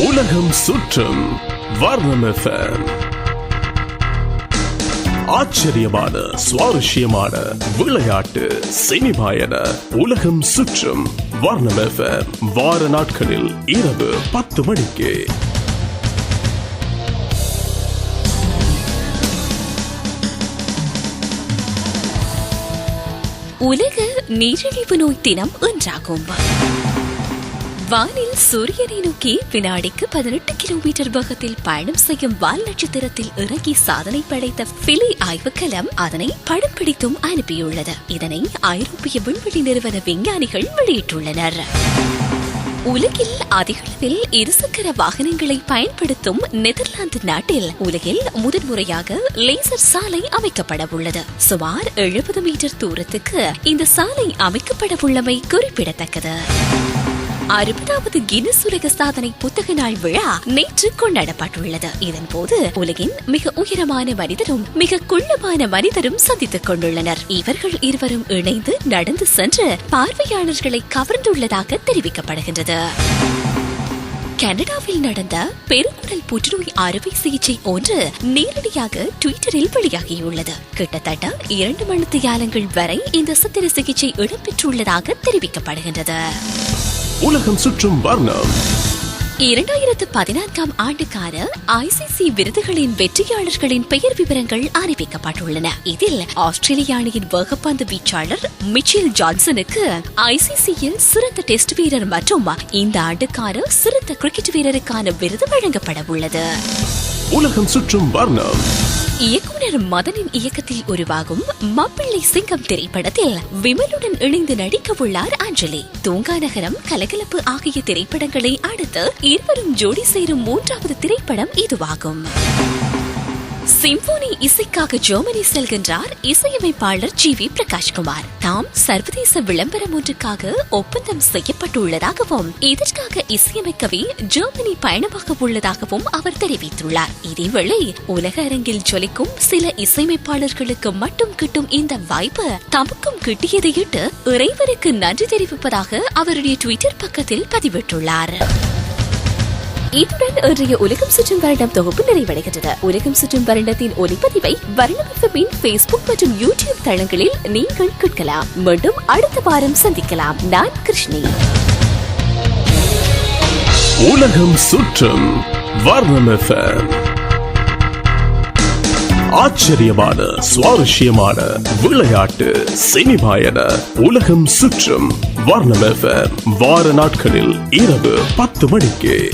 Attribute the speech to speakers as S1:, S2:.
S1: உலகம் சுற்றும் வர்ணம் FM. ஆச்சரியமான சுவாரஸ்யமான விளையாட்டு சினிமாயன உலகம் சுற்றும் வர்ணம் FM. வார நாட்களில் இரவு பத்து மணிக்கு
S2: உலக நீரிழிவு நோய் தினம் என்றாகும் வானில் சூரியனை நோக்கி வினாடிக்கு பதினெட்டு கிலோமீட்டர் வேகத்தில் பயணம் செய்யும் வால் நட்சத்திரத்தில் இறங்கி சாதனை படைத்த பிலி ஆய்வுக்கலம் அதனை படம் பிடித்தும் அனுப்பியுள்ளது. இதனை ஐரோப்பிய விண்வெளி நிறுவன விஞ்ஞானிகள் வெளியிட்டுள்ளனர். உலகில் அதிகளவில் இருசக்கர வாகனங்களை பயன்படுத்தும் நெதர்லாந்து நாட்டில் உலகில் முதன்முறையாக லேசர் சாலை அமைக்கப்பட உள்ளது சுமார் எழுபது மீட்டர் தூரத்துக்கு இந்த சாலை அமைக்கப்பட உள்ளமை குறிப்பிடத்தக்கது. அறுபதாவது கின்னஸ் உலக சாதனை புத்தக நாள் விழா நேற்று கொண்டாடப்பட்டுள்ளது. இதன் போது உலகின் மிக உயரமான மனிதரும் மிக குள்ளமான மனிதரும் சந்தித்துக் கொண்டுள்ளனர். இவர்கள் இருவரும் இணைந்து நடந்து சென்று பார்வையாளர்களை கவர்ந்துள்ளதாக தெரிவிக்கப்படுகின்றது. கனடாவில் நடந்த பெருங்குடல் புற்றுநோய் அறுவை சிகிச்சை ஒன்று நேரடியாக ட்விட்டரில் வெளியாகியுள்ளது. கிட்டத்தட்ட இரண்டு மணித்தியாலங்கள் வரை இந்த சித்திர சிகிச்சை இடம்பெற்றுள்ளதாக தெரிவிக்கப்படுகின்றது.
S1: உலகம் சுற்றும் வர்ணம்.
S2: இரண்டாயிரத்து பதினான்காம் ஆண்டுக்கான ஐசிசி விருதுகளின் வெற்றியாளர்களின் பெயர் விவரங்கள் அறிவிக்கப்பட்டுள்ளன. இதில் ஆஸ்திரேலிய அணியின் வேகப்பந்து வீச்சாளர் மிச்சேல் ஜான்சனுக்கு ஐசிசியில் சிறந்த டெஸ்ட் வீரர் மற்றும் இந்த ஆண்டுக்கான சிறந்த கிரிக்கெட் வீரருக்கான விருது வழங்கப்பட உள்ளது
S1: உலகம் சுற்றும் வர்ணம்.
S2: இயக்குனர் மதனின் இயக்கத்தில் உருவாகும் மாப்பிள்ளை சிங்கம் திரைப்படத்தில் விமலுடன் இணைந்து நடிக்க உள்ளார் அஞ்சலி தூங்கா நகரம் கலகலப்பு ஆகிய திரைப்படங்களை அடுத்து இருவரும் ஜோடி சேரும் மூன்றாவது திரைப்படம் இதுவாகும். சிம்போனி இசைக்காக ஜெர்மனி செல்கின்றார் இசையமைப்பாளர் ஜி வி பிரகாஷ்குமார். தாம் சர்வதேச விளம்பரம் ஒன்றுக்காக ஒப்பந்தம் செய்யப்பட்டுள்ளதாகவும் இதற்காக இசையமைக்கவே ஜெர்மனி பயணமாக உள்ளதாகவும் அவர் தெரிவித்துள்ளார். இதேவேளை உலக அரங்கில் ஜொலிக்கும் சில இசையமைப்பாளர்களுக்கு மட்டும் கிட்டும் இந்த வாய்ப்பு தமக்கும் கிட்டியதையிட்டு இறைவனுக்கு நன்றி தெரிவிப்பதாக அவருடைய ட்விட்டர் பக்கத்தில் பதிவிட்டுள்ளார். இத்துடன் இன்றைய உலகம் சுற்றும் வருடம் தொகுப்பு நிறைவடைகின்றது. உலகம் சுற்றும் வருடத்தின் ஒலிப்பதிவை வருணமின் பேஸ்புக் மற்றும் யூடியூப் தளங்களில் நீங்கள் கேட்கலாம். மீண்டும் அடுத்த வாரம் சந்திக்கலாம். நான் கிருஷ்ணி.
S1: உலகம் சுற்றும் வர்ணம் ஆச்சரியமான சுவாரஸ்யமான விளையாட்டு சினிமாயன உலகம் சுற்றும் வர்ணம் வார நாட்களில் இரவு பத்து மணிக்கு.